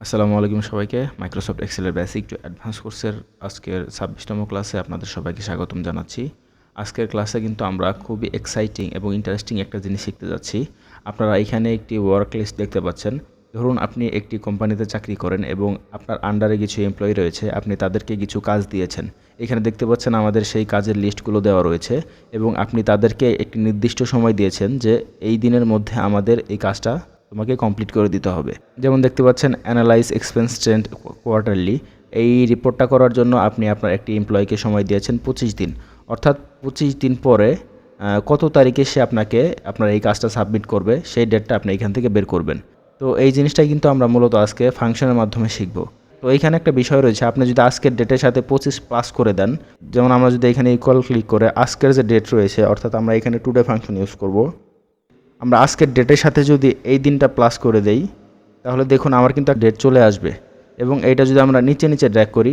আসসালামু আলাইকুম সবাইকে। মাইক্রোসফট এক্সেলের বেসিক টু অ্যাডভান্স কোর্সের আজকের ছাব্বিশতম ক্লাসে আপনাদের সবাইকে স্বাগতম জানাচ্ছি। আজকের ক্লাসে কিন্তু আমরা খুবই এক্সাইটিং এবং ইন্টারেস্টিং একটা জিনিস শিখতে যাচ্ছি। আপনারা এখানে একটি ওয়ার্ক লিস্ট দেখতে পাচ্ছেন। ধরুন আপনি একটি কোম্পানিতে চাকরি করেন এবং আপনার আন্ডারে কিছু এমপ্লয়ি রয়েছে, আপনি তাদেরকে কিছু কাজ দিয়েছেন। এখানে দেখতে পাচ্ছেন আমাদের সেই কাজের লিস্টগুলো দেওয়া রয়েছে এবং আপনি তাদেরকে একটি নির্দিষ্ট সময় দিয়েছেন যে এই দিনের মধ্যে আমাদের এই কাজটা তোমাকে কমপ্লিট করে দিতে হবে। যেমন দেখতে পাচ্ছেন অ্যানালাইজ এক্সপেন্স ট্রেন্ড কোয়ার্টারলি এই রিপোর্টটা করার জন্য আপনি আপনার একটি এমপ্লয়িকে সময় দিয়েছেন পঁচিশ দিন। অর্থাৎ পঁচিশ দিন পরে কত তারিখে সে আপনাকে, আপনার এই কাজটা সাবমিট করবে, সেই ডেটটা আপনি এখান থেকে বের করবেন। তো এই জিনিসটাই কিন্তু আমরা মূলত আজকে ফাংশনের মাধ্যমে শিখব। তো এইখানে একটা বিষয় রয়েছে, আপনি যদি আজকের ডেটের সাথে পঁচিশ প্লাস করে দেন, যেমন আমরা যদি এখানে ইকুয়াল ক্লিক করে আজকের যে ডেট রয়েছে, অর্থাৎ আমরা এখানে টুডে ফাংশন ইউজ করব। আমরা আজকের ডেটের সাথে যদি এই দিনটা প্লাস করে দেই, তাহলে দেখুন আমার কিন্তু ডেট চলে আসবে। এবং এইটা যদি আমরা নিচে নিচে ড্র্যাগ করি,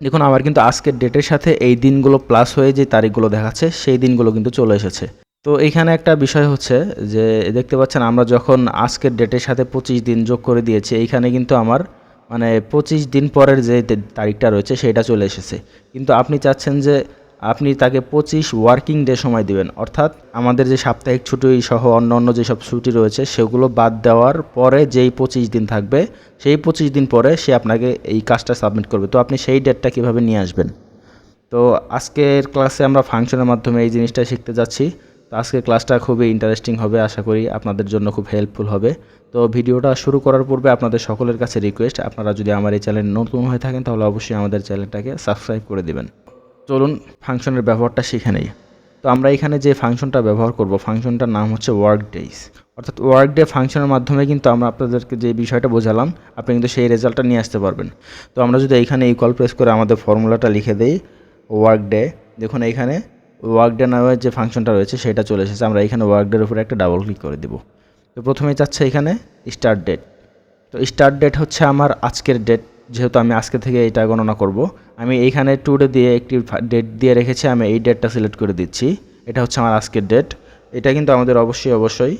দেখুন আমার কিন্তু আজকের ডেটের সাথে এই দিনগুলো প্লাস হয়ে যে তারিখগুলো দেখাচ্ছে, সেই দিনগুলো কিন্তু চলে এসেছে। তো এইখানে একটা বিষয় হচ্ছে যে, দেখতে পাচ্ছেন আমরা যখন আজকের ডেটের সাথে পঁচিশ দিন যোগ করে দিয়েছি, এইখানে কিন্তু আমার মানে পঁচিশ দিন পরের যে তারিখটা রয়েছে, সেটা চলে এসেছে। কিন্তু আপনি চাচ্ছেন যে আপনি তাকে পঁচিশ ওয়ার্কিং ডে সময় দিবেন। অর্থাৎ আমাদের যে সাপ্তাহিক ছুটি সহ অন্য অন্য যেসব ছুটি রয়েছে, সেগুলো বাদ দেওয়ার পরে যেই পঁচিশ দিন থাকবে, সেই পঁচিশ দিন পরে সে আপনাকে এই কাজটা সাবমিট করবে। তো আপনি সেই ডেটটা কীভাবে নিয়ে আসবেন? তো আজকের ক্লাসে আমরা ফাংশনের মাধ্যমে এই জিনিসটা শিখতে যাচ্ছি। তো আজকের ক্লাসটা খুবই ইন্টারেস্টিং হবে, আশা করি আপনাদের জন্য খুব হেল্পফুল হবে। তো ভিডিওটা শুরু করার পূর্বে আপনাদের সকলের কাছে রিকোয়েস্ট আপনারা যদি আমার এই চ্যানেল নতুন হয়ে থাকেন, তাহলে অবশ্যই আমাদের চ্যানেলটাকে সাবস্ক্রাইব করে দিবেন। চলুন ফাংশনের ব্যবহারটা শিখে নেই। তো আমরা এখানে যে ফাংশনটা ব্যবহার করব, ফাংশনটার নাম হচ্ছে ওয়ার্ক ডেইস অর্থাৎ ওয়ার্ক ডে ফাংশনের মাধ্যমে কিন্তু আমরা আপনাদেরকে যে বিষয়টা বোঝালাম, আপনি কিন্তু সেই রেজাল্টটা নিয়ে আসতে পারবেন। তো আমরা যদি এইখানে ইকুয়াল প্রেস করে আমাদের ফর্মুলাটা লিখে দেই ওয়ার্ক ডে দেখুন এইখানে ওয়ার্ক ডে নামের যে ফাংশনটা রয়েছে, সেটা চলে এসেছে। আমরা এখানে ওয়ার্ক ডের উপরে একটা ডাবল ক্লিক করে দেব। তো প্রথমেই চাচ্ছে এখানে স্টার্ট ডেট তো স্টার্ট ডেট হচ্ছে আমার আজকের ডেট যেহেতু আমি আজকে থেকে এটা গণনা করব, আমি এইখানে টুডে দিয়ে একটি ডেট দিয়ে রেখেছি, আমি এই ডেটটা সিলেক্ট করে দিচ্ছি। এটা হচ্ছে আমার আজকের ডেট এটা কিন্তু আমাদের অবশ্যই অবশ্যই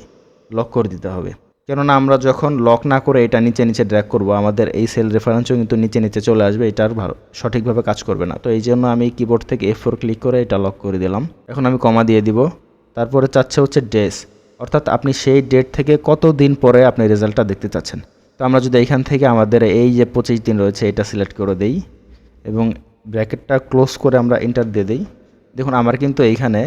লক করে দিতে হবে। কেননা আমরা যখন লক না করে এটা নিচে নিচে ড্র্যাগ করব, আমাদের এই সেল রেফারেন্সও কিন্তু নিচে নিচে চলে আসবে এটার ভালো, সঠিকভাবে কাজ করবে না। তো এই জন্য আমি কিবোর্ড থেকে এফ ফোর ক্লিক করে এটা লক করে দিলাম। এখন আমি কমা দিয়ে দিব। তারপরে চাচ্ছে হচ্ছে ডেস অর্থাৎ আপনি সেই ডেট থেকে কত দিন পরে আপনি রেজাল্টটা দেখতে চাচ্ছেন? তো আমরা যদি এইখান থেকে আমাদের এই যে পঁচিশ দিন রয়েছে, এটা সিলেক্ট করে দেই এবং ব্র্যাকেটটা ক্লোজ করে আমরা এন্টার দিয়ে দিই। দেখুন, আমার কিন্তু এইখানে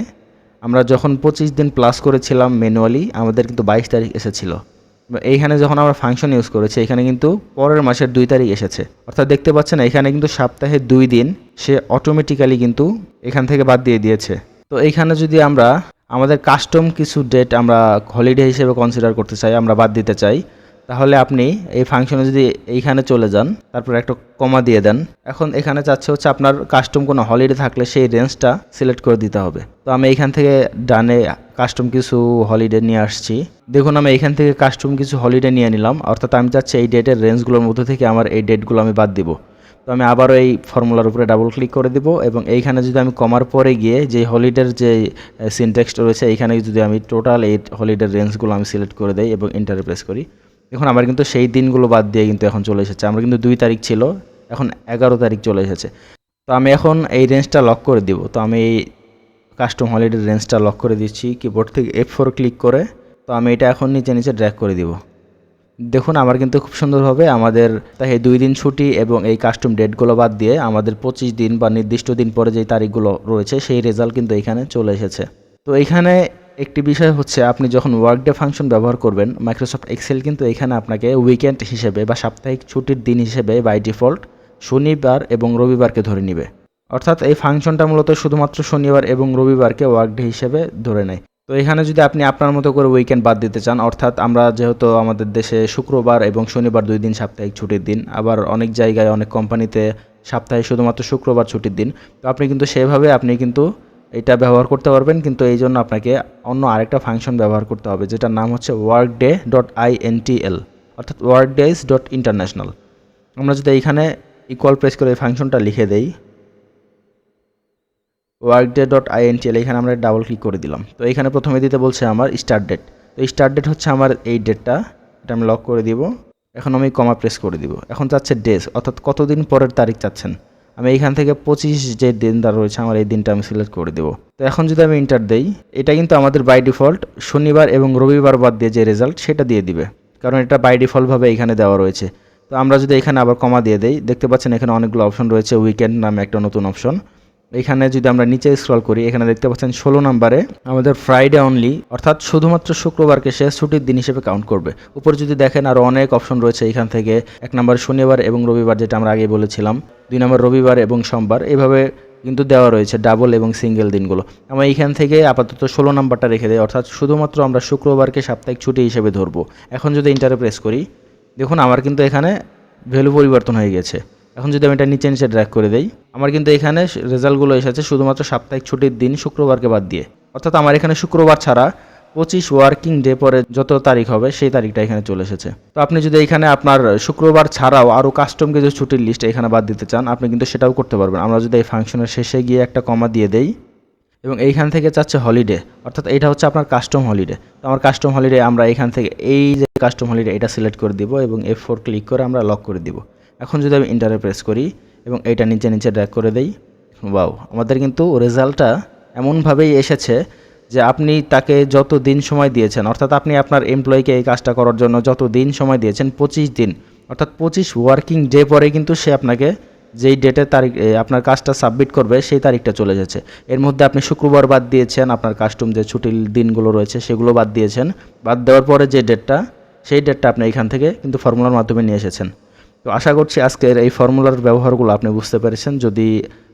আমরা যখন পঁচিশ দিন প্লাস করেছিলাম ম্যানুয়ালি আমাদের কিন্তু বাইশ তারিখ এসেছিল। এইখানে যখন আমরা ফাংশন ইউজ করেছি, এখানে কিন্তু পরের মাসের দুই তারিখ এসেছে। অর্থাৎ দেখতে পাচ্ছেন, এখানে কিন্তু সপ্তাহে দুই দিন সে অটোমেটিক্যালি কিন্তু এখান থেকে বাদ দিয়ে দিয়েছে। তো এইখানে যদি আমরা আমাদের কাস্টম কিছু ডেট আমরা হলিডে হিসেবে কনসিডার করতে চাই, আমরা বাদ দিতে চাই তাহলে আপনি এই ফাংশনে যদি এইখানে চলে যান, তারপর একটা কমা দিয়ে দেন। এখন এখানে চাচ্ছে হচ্ছে আপনার কাস্টম কোনো হলিডে থাকলে সেই রেঞ্জটা সিলেক্ট করে দিতে হবে। তো আমি এইখান থেকে ডানে কাস্টম কিছু হলিডে নিয়ে আসছি। দেখুন, আমি এইখান থেকে কাস্টম কিছু হলিডে নিয়ে নিলাম। অর্থাৎ আমি চাচ্ছি এই ডেটের রেঞ্জগুলোর মধ্যে থেকে আমার এই ডেটগুলো আমি বাদ দিব। তো আমি আবারও এই ফর্মুলার উপরে ডাবল ক্লিক করে দিব এবং এইখানে যদি আমি কমার পরে গিয়ে যে হলিডের যে সিনটেক্সটা রয়েছে, এইখানে যদি আমি টোটাল এই হলিডের রেঞ্জগুলো আমি সিলেক্ট করে দেই এবং ইন্টারে প্রেস করি দেখুন আমার কিন্তু সেই দিনগুলো বাদ দিয়ে কিন্তু এখন চলে এসেছে। আমার কিন্তু দুই তারিখ ছিল, এখন এগারো তারিখ চলে এসেছে। তো আমি এখন এই রেঞ্জটা লক করে দিব। তো আমি এই কাস্টম হলিডের রেঞ্জটা লক করে দিচ্ছি কিবোর্ড থেকে এফ ফোর ক্লিক করে। তো আমি এটা এখন নিচে নিচে ড্র্যাক করে দিব। দেখুন, আমার কিন্তু খুব সুন্দরভাবে আমাদের তাই দুই দিন ছুটি এবং এই কাস্টম ডেটগুলো বাদ দিয়ে আমাদের পঁচিশ দিন বা নির্দিষ্ট দিন পরে যেই তারিখগুলো রয়েছে, সেই রেজাল্ট কিন্তু এখানে চলে এসেছে। তো এখানে একটি বিষয় হচ্ছে, আপনি যখন ওয়ার্কডে ফাংশন ব্যবহার করবেন মাইক্রোসফট এক্সেল কিন্তু এখানে আপনাকে উইকেন্ড হিসেবে বা সাপ্তাহিক ছুটির দিন হিসেবে বাই ডিফল্ট শনিবার এবং রবিবারকে ধরে নিবে। অর্থাৎ এই ফাংশনটা মূলত শুধুমাত্র শনিবার এবং রবিবারকে ওয়ার্কডে হিসেবে ধরে নেয়। তো এখানে যদি আপনি আপনার মতো করে উইকেন্ড বাদ দিতে চান, অর্থাৎ আমরা যেহেতু আমাদের দেশে শুক্রবার এবং শনিবার দুই দিন সাপ্তাহিক ছুটির দিন, আবার অনেক জায়গায়, অনেক কোম্পানিতে সপ্তাহে শুধুমাত্র শুক্রবার ছুটির দিন, তো আপনি কিন্তু সেভাবে আপনি কিন্তু এটা ব্যবহার করতে পারবেন, কিন্তু এই জন্য আপনাকে অন্য আরেকটা ফাংশন ব্যবহার করতে হবে, যেটার নাম হচ্ছে work day dot I N T L অর্থাৎ ওয়ার্ক ডেজ ডট ইন্টারন্যাশনাল আমরা যদি এইখানে ইকুয়াল প্রেস করে এই ফাংশনটা লিখে দেই ওয়ার্ক ডে ডট আইএনটিএল এখানে আমরা ডাবল ক্লিক করে দিলাম। তো এখানে প্রথমে দিতে বলছে আমার স্টার্ট ডেট তো স্টার্ট ডেট হচ্ছে আমার এই ডেটটা এটা আমি লক করে দিব। এখন আমি কমা প্রেস করে দিব। এখন চাচ্ছে ডেজ অর্থাৎ কতদিন পরের তারিখ চাচ্ছেন? আমি এখান থেকে পঁচিশ যে দিনটা রয়েছে, আমার এই দিনটা আমি সিলেক্ট করে দেবো। তো এখন যদি আমি ইন্টার দিই, এটা কিন্তু আমাদের বাই ডিফল্ট শনিবার এবং রবিবার বাদ দিয়ে যে রেজাল্ট সেটা দিয়ে দিবে। কারণ এটা বাই ডিফল্টভাবে এখানে দেওয়া রয়েছে। তো আমরা যদি এখানে আবার কমা দিয়ে দেই, দেখতে পাচ্ছেন এখানে অনেকগুলো অপশন রয়েছে উইকেন্ড নামে একটা নতুন অপশন এখানে যদি আমরা নিচে স্ক্রল করি, এখানে দেখতে পাচ্ছেন ষোলো নম্বরে আমাদের ফ্রাইডে অনলি অর্থাৎ শুধুমাত্র শুক্রবারকে সে ছুটির দিন হিসেবে কাউন্ট করবে। উপরে যদি দেখেন আরও অনেক অপশন রয়েছে এখান থেকে, এক নম্বর শনিবার এবং রবিবার যেটা আমরা আগে বলেছিলাম, দুই নম্বর রবিবার এবং সোমবার, এভাবে কিন্তু দেওয়া রয়েছে ডাবল এবং সিঙ্গেল দিনগুলো। আমরা এইখান থেকে আপাতত ষোলো নাম্বারটা রেখে দেয় অর্থাৎ শুধুমাত্র আমরা শুক্রবারকে সাপ্তাহিক ছুটি হিসেবে ধরবো। এখন যদি ইন্টারে প্রেস করি, দেখুন আমার কিন্তু এখানে ভ্যালু পরিবর্তন হয়ে গেছে। এখন যদি আমি এটা নিচে নিচে ড্র্যাগ করে দেই, আমার কিন্তু এখানে রেজাল্টগুলো এসেছে শুধুমাত্র সাপ্তাহিক ছুটির দিন শুক্রবারকে বাদ দিয়ে। অর্থাৎ আমার এখানে শুক্রবার ছাড়া পঁচিশ ওয়ার্কিং ডে পরে যত তারিখ হবে সেই তারিখটা এখানে চলে এসেছে। তো আপনি যদি এখানে আপনার শুক্রবার ছাড়াও আরও কাস্টম কিছু ছুটির লিস্ট এখানে বাদ দিতে চান, আপনি কিন্তু সেটাও করতে পারবেন। আমরা যদি এই ফাংশনের শেষে গিয়ে একটা কমা দিয়ে দেই, এবং এইখান থেকে চাচ্ছে হলিডে অর্থাৎ এটা হচ্ছে আপনার কাস্টম হলিডে তো আমার কাস্টম হলিডে আমরা এখান থেকে, এই যে কাস্টম হলিডে এটা সিলেক্ট করে দিব এবং এফ ফোর ক্লিক করে আমরা লক করে দিব। এখন যদি আমি ইন্টারে প্রেস করি এবং এইটা নিচে নিচে ড্র্যাগ করে দেই বাও আমাদের কিন্তু রেজাল্টটা এমনভাবেই এসেছে যে আপনি তাকে যত দিন সময় দিয়েছেন, অর্থাৎ আপনি আপনার এমপ্লয়িকে এই কাজটা করার জন্য যত দিন সময় দিয়েছেন, পঁচিশ দিন, অর্থাৎ পঁচিশ ওয়ার্কিং ডে পরে কিন্তু সে আপনাকে যেই ডেটে তারিখ আপনার কাজটা সাবমিট করবে, সেই তারিখটা চলে যাচ্ছে। এর মধ্যে আপনি শুক্রবার বাদ দিয়েছেন, আপনার কাস্টম যে ছুটির দিনগুলো রয়েছে, সেগুলো বাদ দিয়েছেন। বাদ দেওয়ার পরে যে ডেটটা সেই ডেটটা আপনি এখান থেকে কিন্তু ফর্মুলার মাধ্যমে নিয়ে এসেছেন। তো আশা করছি আজকের এই ফর্মুলার ব্যবহারগুলো আপনি বুঝতে পেরেছেন। যদি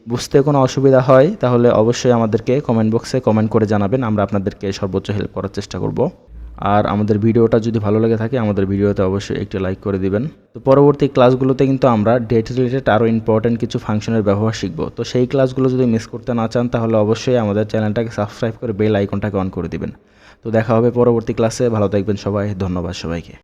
বুঝতে কোনো অসুবিধা হয়, তাহলে অবশ্যই আমাদেরকে কমেন্ট বক্সে কমেন্ট করে জানাবেন। আমরা আপনাদেরকে সর্বোচ্চ হেল্প করার চেষ্টা করব। আর আমাদের ভিডিওটা যদি ভালো লেগে থাকে, আমাদের ভিডিওতে অবশ্যই একটি লাইক করে দিবেন। তো পরবর্তী ক্লাসগুলোতে কিন্তু আমরা ডেট রিলেটেড আরও ইম্পর্টেন্ট কিছু ফাংশনের ব্যবহার শিখব। তো সেই ক্লাসগুলো যদি মিস করতে না চান, তাহলে অবশ্যই আমাদের চ্যানেলটাকে সাবস্ক্রাইব করে বেল আইকনটাকে অন করে দিবেন। তো দেখা হবে পরবর্তী ক্লাসে ভালো থাকবেন সবাই। ধন্যবাদ সবাইকে।